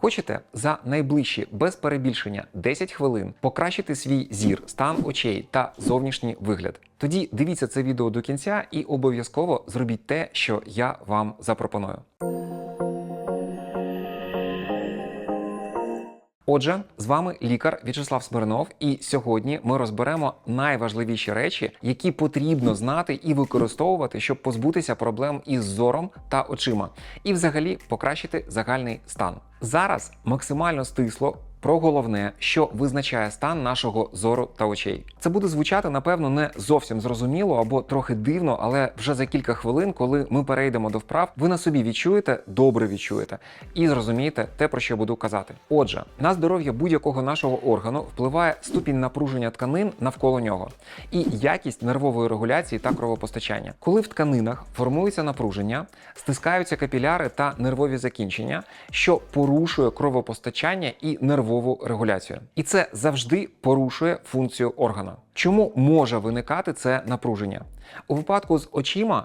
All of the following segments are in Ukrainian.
Хочете за найближчі без перебільшення 10 хвилин покращити свій зір, стан очей та зовнішній вигляд? Тоді дивіться це відео до кінця і обов'язково зробіть те, що я вам запропоную. Отже, з вами лікар В'ячеслав Смирнов, і сьогодні ми розберемо найважливіші речі, які потрібно знати і використовувати, щоб позбутися проблем із зором та очима, і взагалі покращити загальний стан. Зараз максимально стисло. Про головне, що визначає стан нашого зору та очей. Це буде звучати, напевно, не зовсім зрозуміло або трохи дивно, але вже за кілька хвилин, коли ми перейдемо до вправ, ви на собі відчуєте, добре відчуєте і зрозумієте те, про що я буду казати. Отже, на здоров'я будь-якого нашого органу впливає ступінь напруження тканин навколо нього і якість нервової регуляції та кровопостачання. Коли в тканинах формується напруження, стискаються капіляри та нервові закінчення, що порушує кровопостачання і нервову регуляцію. І це завжди порушує функцію органа. Чому може виникати це напруження? У випадку з очима,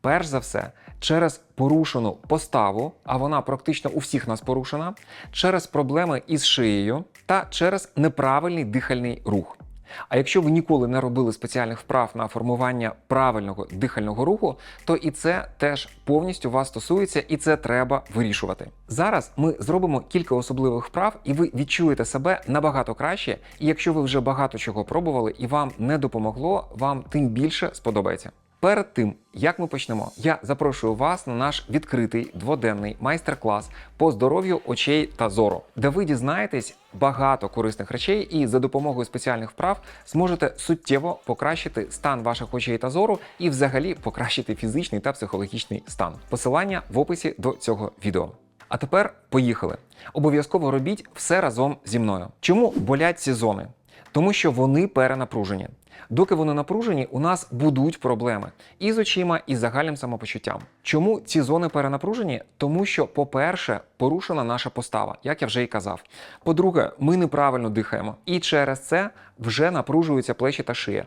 перш за все, через порушену поставу, а вона практично у всіх нас порушена, через проблеми із шиєю та через неправильний дихальний рух. А якщо ви ніколи не робили спеціальних вправ на формування правильного дихального руху, то і це теж повністю вас стосується, і це треба вирішувати. Зараз ми зробимо кілька особливих вправ, і ви відчуєте себе набагато краще. І якщо ви вже багато чого пробували і вам не допомогло, вам тим більше сподобається. Перед тим як ми почнемо, я запрошую вас на наш відкритий дводенний майстер-клас по здоров'ю очей та зору, де ви дізнаєтесь багато корисних речей і за допомогою спеціальних вправ зможете суттєво покращити стан ваших очей та зору і взагалі покращити фізичний та психологічний стан. Посилання в описі до цього відео. А тепер поїхали. Обов'язково робіть все разом зі мною. Чому болять ці зони? Тому що вони перенапружені. Доки вони напружені, у нас будуть проблеми і з очима, і з загальним самопочуттям. Чому ці зони перенапружені? Тому що, по-перше, порушена наша постава, як я вже й казав. По-друге, ми неправильно дихаємо, і через це вже напружуються плечі та шия.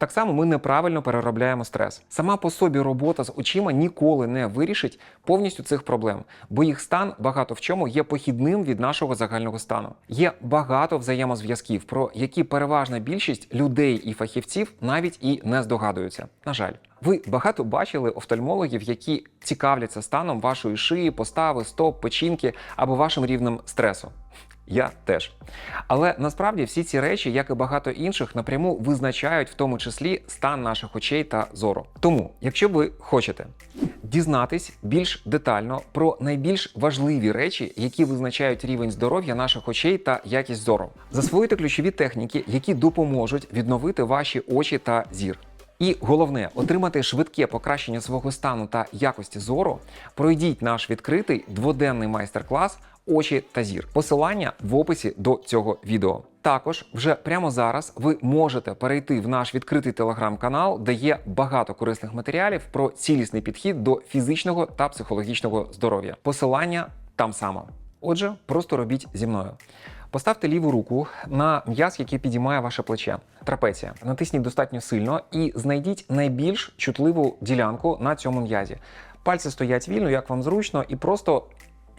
Так само ми неправильно переробляємо стрес. Сама по собі робота з очима ніколи не вирішить повністю цих проблем, бо їх стан багато в чому є похідним від нашого загального стану. Є багато взаємозв'язків, про які переважна більшість людей і фахівців навіть і не здогадуються. На жаль. Ви багато бачили офтальмологів, які цікавляться станом вашої шиї, постави, стоп, печінки або вашим рівнем стресу. Я теж. Але насправді всі ці речі, як і багато інших, напряму визначають в тому числі стан наших очей та зору. Тому, якщо ви хочете дізнатись більш детально про найбільш важливі речі, які визначають рівень здоров'я наших очей та якість зору, засвоїти ключові техніки, які допоможуть відновити ваші очі та зір. І головне отримати швидке покращення свого стану та якості зору. Пройдіть наш відкритий дводенний майстер-клас очі та зір. Посилання в описі до цього відео. Також вже прямо зараз ви можете перейти в наш відкритий телеграм-канал, де є багато корисних матеріалів про цілісний підхід до фізичного та психологічного здоров'я. Посилання там само. Отже, просто робіть зі мною. Поставте ліву руку на м'яз, який підіймає ваше плече. Трапеція. Натисніть достатньо сильно і знайдіть найбільш чутливу ділянку на цьому м'язі. Пальці стоять вільно, як вам зручно, і просто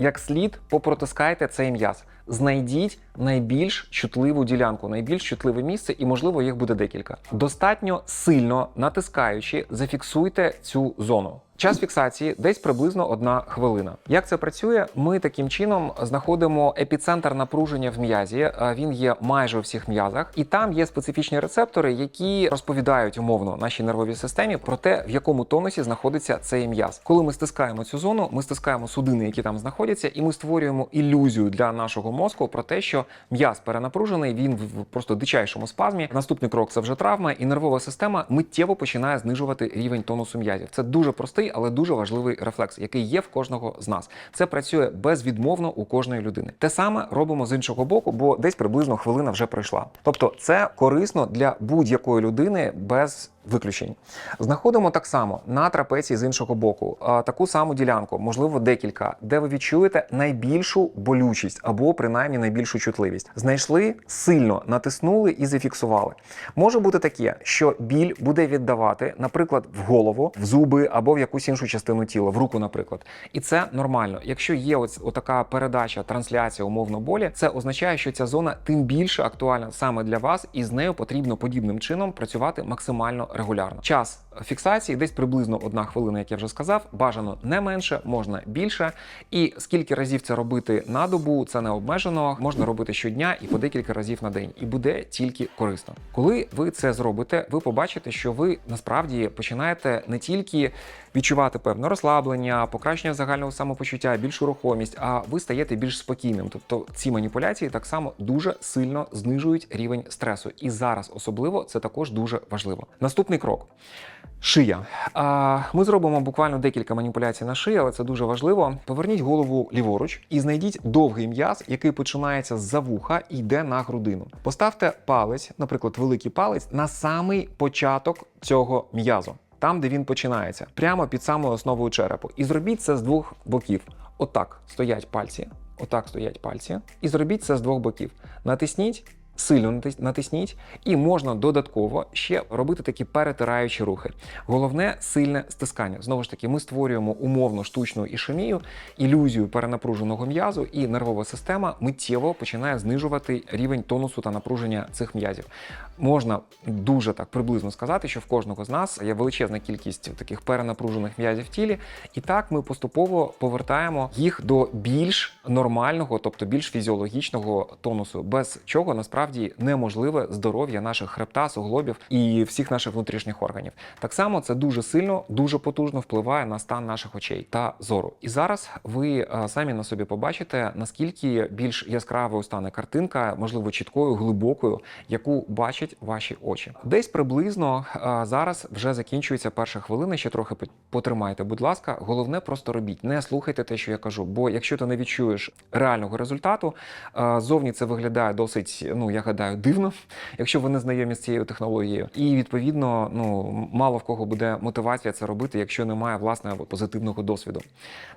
як слід попротискайте цей м'яз. Знайдіть найбільш чутливу ділянку, найбільш чутливе місце, і, можливо, їх буде декілька. Достатньо сильно натискаючи, зафіксуйте цю зону. Час фіксації десь приблизно одна хвилина. Як це працює? Ми таким чином знаходимо епіцентр напруження в м'язі. Він є майже у всіх м'язах, і там є специфічні рецептори, які розповідають умовно нашій нервовій системі про те, в якому тонусі знаходиться цей м'яз. Коли ми стискаємо цю зону, ми стискаємо судини, які там знаходяться, і ми створюємо ілюзію для нашого мозку про те, що м'яз перенапружений, він в просто дичайшому спазмі. Наступний крок це вже травма, і нервова система миттєво починає знижувати рівень тонусу м'язів. Це дуже простий, але дуже важливий рефлекс, який є в кожного з нас. Це працює безвідмовно у кожної людини. Те саме робимо з іншого боку, бо десь приблизно хвилина вже пройшла. Тобто, це корисно для будь-якої людини без виключень. Знаходимо так само на трапеції з іншого боку таку саму ділянку, можливо, декілька, де ви відчуєте найбільшу болючість або принаймні найбільшу чутливість. Знайшли сильно натиснули і зафіксували. Може бути таке, що біль буде віддавати, наприклад, в голову, в зуби або в якусь іншу частину тіла, в руку, наприклад. І це нормально. Якщо є ось отака передача, трансляція умовно болі, це означає, що ця зона тим більше актуальна саме для вас, і з нею потрібно подібним чином працювати максимально регулярно. Час фіксації десь приблизно одна хвилина, як я вже сказав. Бажано не менше, можна більше. І скільки разів це робити на добу, це не обмежено. Можна робити щодня і по декілька разів на день, і буде тільки корисно. Коли ви це зробите, ви побачите, що ви насправді починаєте не тільки відчувати певне розслаблення, покращення загального самопочуття, більшу рухомість, а ви стаєте більш спокійним. Тобто ці маніпуляції так само дуже сильно знижують рівень стресу. І зараз особливо це також дуже важливо. Наступний крок. Шия. Ми зробимо буквально декілька маніпуляцій на шиї, але це дуже важливо. Поверніть голову ліворуч і знайдіть довгий м'яз, який починається з-за вуха і йде на грудину. Поставте палець, наприклад, великий палець, на самий початок цього м'язу, там, де він починається, прямо під самою основою черепу. І зробіть це з двох боків. Отак стоять пальці. Отак стоять пальці. І зробіть це з двох боків. Натисніть. Сильно натисніть, і можна додатково ще робити такі перетираючі рухи. Головне сильне стискання. Знову ж таки, ми створюємо умовно штучну ішемію, ілюзію перенапруженого м'язу, і нервова система миттєво починає знижувати рівень тонусу та напруження цих м'язів. Можна дуже так приблизно сказати, що в кожного з нас є величезна кількість таких перенапружених м'язів в тілі, і так ми поступово повертаємо їх до більш нормального, тобто більш фізіологічного тонусу, без чого насправді неможливе здоров'я наших хребта, суглобів і всіх наших внутрішніх органів. Так само це дуже сильно, дуже потужно впливає на стан наших очей та зору. І зараз ви е, самі на собі побачите, наскільки більш яскравою стане картинка, можливо, чіткою, глибокою, яку бачать ваші очі. Десь приблизно зараз вже закінчується перша хвилина. Ще трохи потримайте, будь ласка. Головне просто робіть. Не слухайте те, що я кажу. Бо якщо ти не відчуєш реального результату, зовні це виглядає досить, ну я гадаю, дивно, якщо ви не знайомі з цією технологією. І відповідно, ну мало в кого буде мотивація це робити, якщо немає власного позитивного досвіду.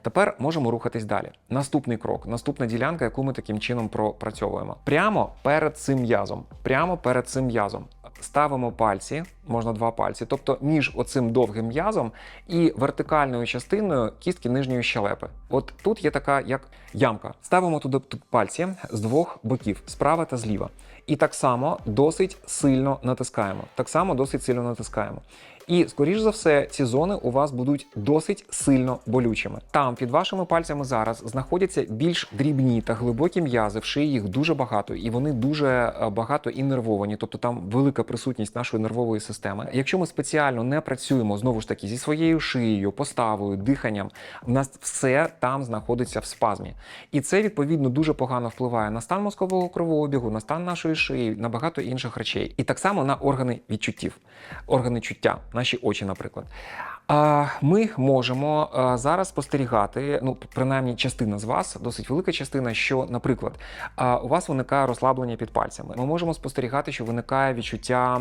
Тепер можемо рухатись далі. Наступний крок, наступна ділянка, яку ми таким чином пропрацьовуємо. Прямо перед цим м'язом, прямо перед цим м'язом. Ставимо пальці, можна два пальці, тобто між оцим довгим м'язом і вертикальною частиною кістки нижньої щелепи. От тут є така як ямка. Ставимо туди пальці з двох боків, справа та зліва. І так само досить сильно натискаємо. Так само досить сильно натискаємо. І, скоріш за все, ці зони у вас будуть досить сильно болючими. Там під вашими пальцями зараз знаходяться більш дрібні та глибокі м'язи, в шиї їх дуже багато, і вони дуже е, багато іннервовані, тобто там велика присутність нашої нервової системи. Якщо ми спеціально не працюємо знову ж таки зі своєю шиєю, поставою, диханням, в нас все там знаходиться в спазмі. І це відповідно дуже погано впливає на стан мозкового кровообігу, на стан нашої шиї, на багато інших речей. І так само на органи відчуттів, органи чуття, наші очі, наприклад. Ми можемо зараз спостерігати, ну принаймні частина з вас, досить велика частина, що, наприклад, у вас виникає розслаблення під пальцями. Ми можемо спостерігати, що виникає відчуття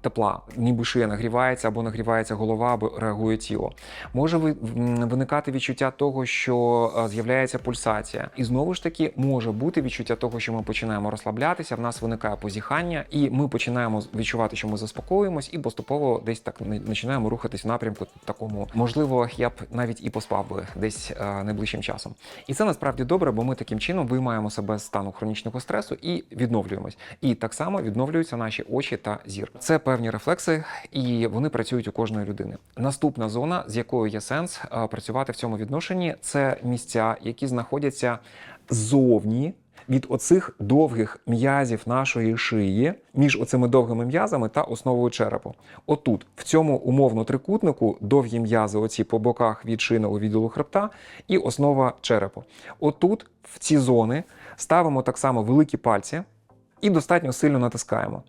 тепла, ніби шия нагрівається або нагрівається голова, або реагує тіло. Може ви- виникати відчуття того, що з'являється пульсація, і знову ж таки може бути відчуття того, що ми починаємо розслаблятися. В нас виникає позіхання, і ми починаємо відчувати, що ми заспокоюємось, і поступово десь так починаємо рухатись в напрямку такому. Можливо, я б навіть і поспав би десь е, найближчим часом. І це насправді добре, бо ми таким чином виймаємо себе з стану хронічного стресу і відновлюємось. І так само відновлюються наші очі та зір. Це певні рефлекси, і вони працюють у кожної людини. Наступна зона, з якою є сенс е, працювати в цьому відношенні, це місця, які знаходяться ззовні від оцих довгих м'язів нашої шиї між оцими довгими м'язами та основою черепу. Отут, в цьому умовно трикутнику, довгі м'язи, оці по боках від шийного відділу хребта, і основа черепу. Отут, в ці зони, ставимо так само великі пальці і достатньо сильно натискаємо.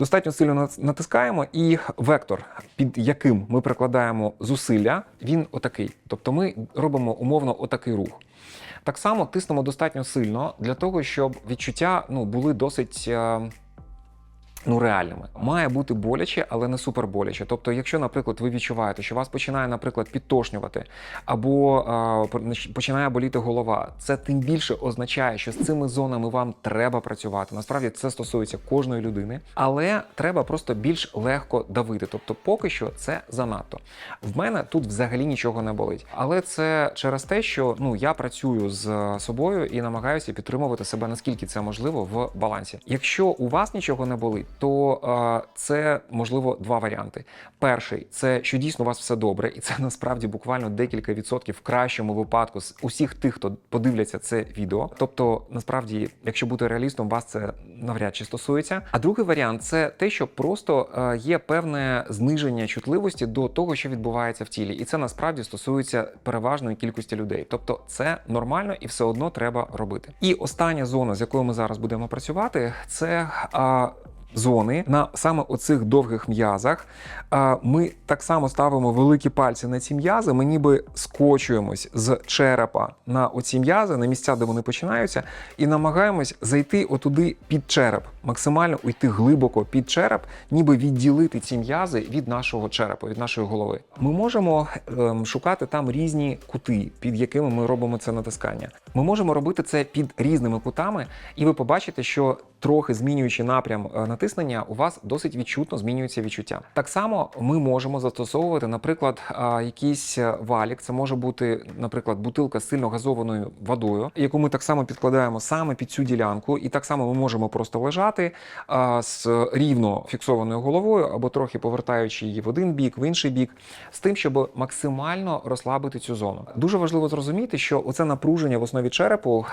Достатньо сильно натискаємо, і вектор, під яким ми прикладаємо зусилля, він отакий. Тобто ми робимо умовно отакий рух. Так само тиснемо достатньо сильно для того, щоб відчуття ну, були досить. Ну реальними. Має бути боляче, але не супер боляче. Тобто, якщо, наприклад, ви відчуваєте, що вас починає, наприклад, підтошнювати, або а, починає боліти голова, це тим більше означає, що з цими зонами вам треба працювати. Насправді це стосується кожної людини, але треба просто більш легко давити. Тобто, поки що це занадто. В мене тут взагалі нічого не болить, але це через те, що ну я працюю з собою і намагаюся підтримувати себе наскільки це можливо в балансі. Якщо у вас нічого не болить, то це можливо два варіанти. Перший це що дійсно у вас все добре, і це насправді буквально декілька відсотків в кращому випадку з усіх тих, хто подивляться це відео. Тобто, насправді, якщо бути реалістом, вас це навряд чи стосується. А другий варіант це те, що просто е, є певне зниження чутливості до того, що відбувається в тілі, і це насправді стосується переважної кількості людей. Тобто, це нормально і все одно треба робити. І остання зона, з якою ми зараз будемо працювати, це. Зони на саме оцих довгих м'язах. Ми так само ставимо великі пальці на ці м'язи. Ми ніби скочуємось з черепа на оці м'язи, на місця, де вони починаються, і намагаємось зайти отуди під череп, максимально уйти глибоко під череп, ніби відділити ці м'язи від нашого черепа, від нашої голови. Ми можемо ем, шукати там різні кути, під якими ми робимо це натискання. Ми можемо робити це під різними кутами, і ви побачите, що трохи змінюючи напрям е, натиснення, у вас досить відчутно змінюється відчуття. Так само ми можемо застосовувати, наприклад, якийсь е, валік. Це може бути, наприклад, бутилка з сильно газованою водою, яку ми так само підкладаємо саме під цю ділянку, і так само ми можемо просто лежати з рівно фіксованою головою або трохи повертаючи її в один бік, в інший бік, з тим, щоб максимально розслабити цю зону. Дуже важливо зрозуміти, що оце напруження в основі черепу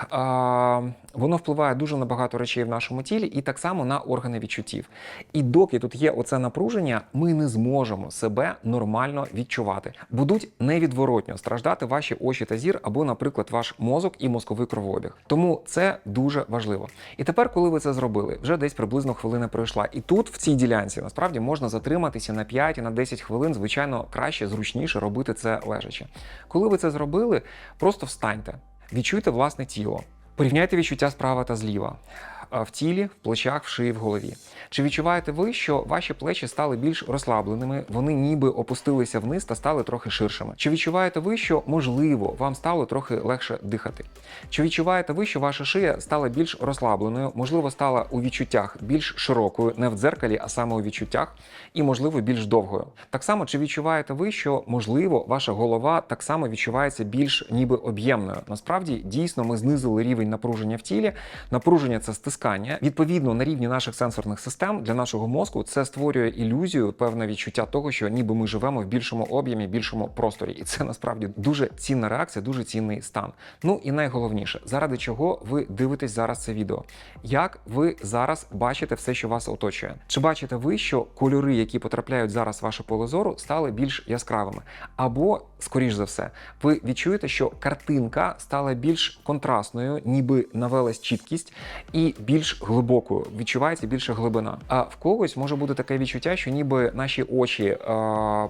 воно впливає дуже на багато речей в нашому тілі, і так само на органи відчуттів. І доки тут є оце напруження, ми не зможемо себе нормально відчувати. Будуть невідворотньо страждати ваші очі та зір, або, наприклад, ваш мозок і мозковий кровообіг. Тому це дуже важливо. І тепер, коли ви це зробили, вже десь приблизно хвилина пройшла. І тут, в цій ділянці, насправді можна затриматися на 5 і на 10 хвилин. Звичайно, краще, зручніше робити це лежачи. Коли ви це зробили, просто встаньте, відчуйте власне тіло. Порівняйте відчуття справа та зліва. В тілі, в плечах, в шиї, в голові. Чи відчуваєте ви, що ваші плечі стали більш розслабленими, вони ніби опустилися вниз та стали трохи ширшими? Чи відчуваєте ви, що можливо вам стало трохи легше дихати? Чи відчуваєте ви, що ваша шия стала більш розслабленою, можливо, стала у відчуттях більш широкою, не в дзеркалі, а саме у відчуттях, і можливо більш довгою? Так само, чи відчуваєте ви, що можливо ваша голова так само відчувається більш ніби об'ємною? Насправді дійсно ми знизили рівень напруження в тілі. Напруження це стискання. Відповідно, на рівні наших сенсорних систем для нашого мозку це створює ілюзію, певне відчуття того, що ніби ми живемо в більшому об'ємі, більшому просторі, і це насправді дуже цінна реакція, дуже цінний стан. Ну і найголовніше, заради чого ви дивитесь зараз це відео? Як ви зараз бачите все, що вас оточує? Чи бачите ви, що кольори, які потрапляють зараз в ваше поле зору, стали більш яскравими? Або, скоріш за все, ви відчуєте, що картинка стала більш контрастною, ніби навелась чіткість і більш глибокою. Відчувається більше глибина. А в когось може бути таке відчуття, що ніби наші очі е,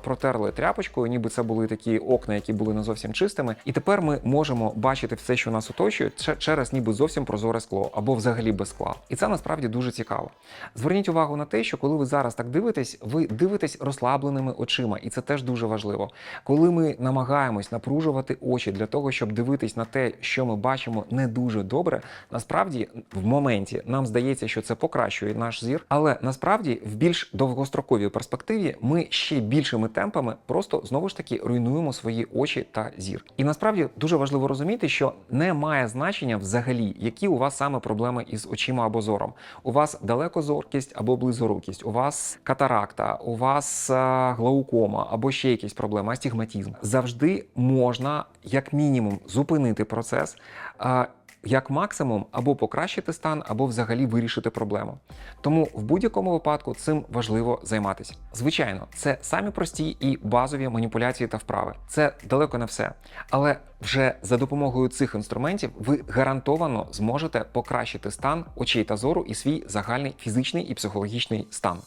протерли тряпочкою, ніби це були такі окна, які були не зовсім чистими. І тепер ми можемо бачити все, що нас оточує, через ніби зовсім прозоре скло або взагалі без скла. І це насправді дуже цікаво. Зверніть увагу на те, що коли ви зараз так дивитесь, ви дивитесь розслабленими очима, і це теж дуже важливо. Коли ми намагаємось напружувати очі для того, щоб дивитись на те, що ми бачимо не дуже добре, насправді в моменті нам здається, що це покращує наш зір, але насправді в більш довгостроковій перспективі ми ще більшими темпами просто знову ж таки руйнуємо свої очі та зір. І насправді дуже важливо розуміти, що не має значення взагалі, які у вас саме проблеми із очима або зором. У вас далекозоркість або близорукість, у вас катаракта, у вас а, глаукома або ще якісь проблеми, астігматизм. Завжди можна, як мінімум, зупинити процес. а, як максимум або покращити стан, або взагалі вирішити проблему. Тому в будь-якому випадку цим важливо займатися. Звичайно, це самі прості і базові маніпуляції та вправи. Це далеко не все. Але вже за допомогою цих інструментів ви гарантовано зможете покращити стан очей та зору і свій загальний фізичний і психологічний стан.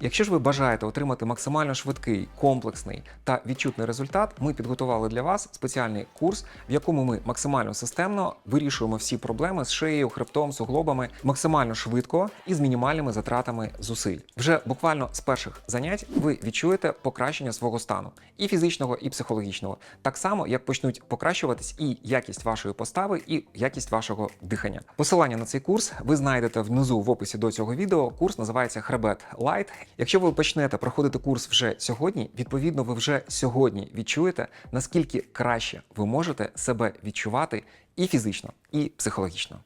Якщо ж ви бажаєте отримати максимально швидкий, комплексний та відчутний результат, ми підготували для вас спеціальний курс, в якому ми максимально системно вирішуємо всі проблеми з шиєю, хребтом, суглобами максимально швидко і з мінімальними затратами зусиль. Вже буквально з перших занять ви відчуєте покращення свого стану і фізичного, і психологічного, так само як почнуть покращуватись і якість вашої постави, і якість вашого дихання. Посилання на цей курс ви знайдете внизу в описі до цього відео. Курс називається Хребет Лайт. Якщо ви почнете проходити курс вже сьогодні, відповідно, ви вже сьогодні відчуєте, наскільки краще ви можете себе відчувати і фізично, і психологічно.